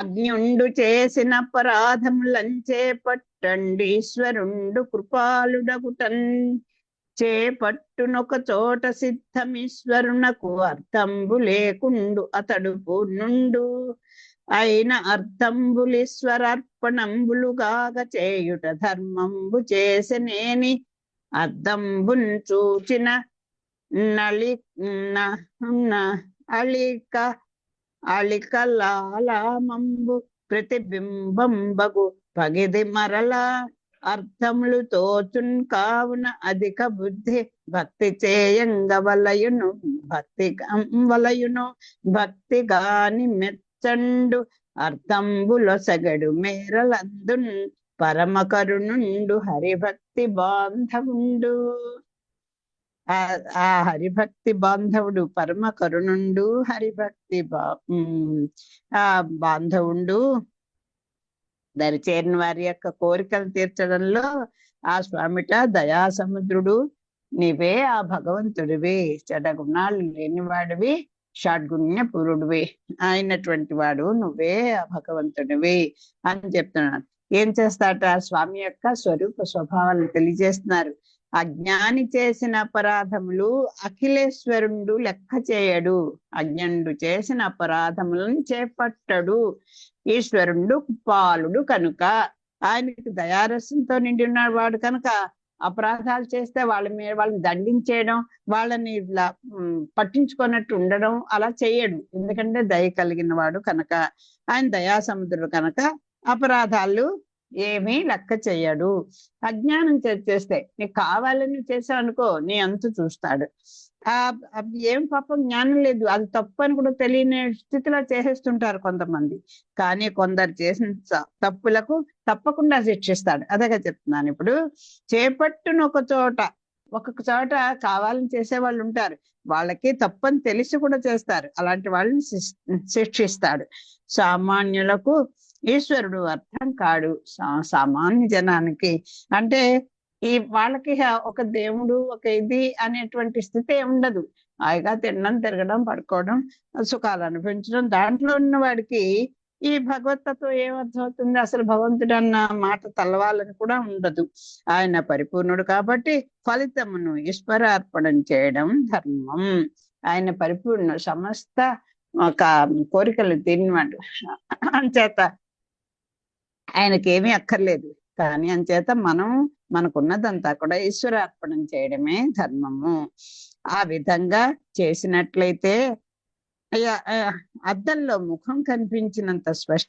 అజ్ఞుండు చేసిన పరాధములంచే పట్టండి ఈశ్వరుండు కృపాలుడగుటన్ చేపట్టునొక చోట సిద్ధమీశ్వరునకు అర్థంబు లేకుండు అతడు పూర్ణుండు. అయిన అర్థంబులీశ్వరార్పణంబులుగాగ చేయుట ధర్మంబు చేసినేని అర్థంబున్ చూచిన నళి న- అళిక అళికలాలమంబు ప్రతిబింబంబగు పగిది మరలా అర్థములు తోచున్ కావున అధిక బుద్ధి భక్తి చేయంగ వలయును భక్తి వలయును భక్తి గాని మెచ్చండు అర్థంబులొసగడు మేరలందున్ పరమ కరుణుండు హరిభక్తి బాంధవుండు. ఆ హరిభక్తి బాంధవుడు పరమ కరుణుండు. హరిభక్తి ఆ బాంధవుండు. దరిచేరిన వారి యొక్క కోరికలు తీర్చడంలో ఆ స్వామిట దయా సముద్రుడు నీవే ఆ భగవంతుడివి. చెడగుణాలు లేనివాడివి. షడ్గుణ్య పురుడివి అయినటువంటి వాడు నువ్వే ఆ భగవంతుడివి అని చెప్తున్నాడు. ఏం చేస్తాట? స్వామి యొక్క స్వరూప స్వభావాలను తెలియజేస్తున్నారు. అజ్ఞాని చేసిన అపరాధములు అఖిలేశ్వరుండు లెక్క చేయడు. అజ్ఞండు చేసిన అపరాధములను చేపట్టడు. ఈశ్వరుండు పాలుడు కనుక. ఆయనకి దయారసంతో నిండి ఉన్నాడు వాడు కనుక. అపరాధాలు చేస్తే వాళ్ళ మీద వాళ్ళని దండించేయడం వాళ్ళని ఇలా పట్టించుకున్నట్టు ఉండడం అలా చేయడు. ఎందుకంటే దయ కలిగిన వాడు కనుక. ఆయన దయా సముద్రుడు కనుక. అపరాధాలు ఏమీ లెక్క చెయ్యడు. అజ్ఞానం చేస్తే నీకు కావాలని చేసావు అనుకో నీ అంత చూస్తాడు. ఆ ఏం పాపం జ్ఞానం లేదు. అది తప్పు అని కూడా తెలియని స్థితిలో చేసేస్తుంటారు కొంతమంది. కానీ కొందరు చేసిన తప్పులకు తప్పకుండా శిక్షిస్తాడు. అదేగా చెప్తున్నాను ఇప్పుడు. చేపట్టును ఒక చోట ఒక్కొక్క చోట కావాలని చేసే వాళ్ళు ఉంటారు. వాళ్ళకి తప్పని తెలిసి కూడా చేస్తారు. అలాంటి వాళ్ళని శిక్షిస్తాడు. సామాన్యులకు ఈశ్వరుడు అర్థం కాడు సా- సామాన్య జనానికి. అంటే ఈ వాళ్ళకి ఒక దేవుడు ఒక ఇది అనేటువంటి స్థితి ఉండదు. హాయిగా తినడం తిరగడం పడుకోవడం సుఖాలు అనిపించడం దాంట్లో ఉన్న వాడికి ఈ భగవత్తత్వం ఏమర్థమవుతుంది అసలు భగవంతుడు అన్న మాట తలవాలని కూడా ఉండదు. ఆయన పరిపూర్ణుడు కాబట్టి ఫలితమును ఈశ్వరార్పణం చేయడం ధర్మం. ఆయన పరిపూర్ణ సమస్త ఒక కోరికలు తినవాడు అంచేత ఆయనకి ఏమీ అక్కర్లేదు. కానీ అంచేత మనం మనకున్నదంతా కూడా ఈశ్వరార్పణం చేయడమే ధర్మము. ఆ విధంగా చేసినట్లయితే అద్దంలో ముఖం కనిపించినంత స్పష్ట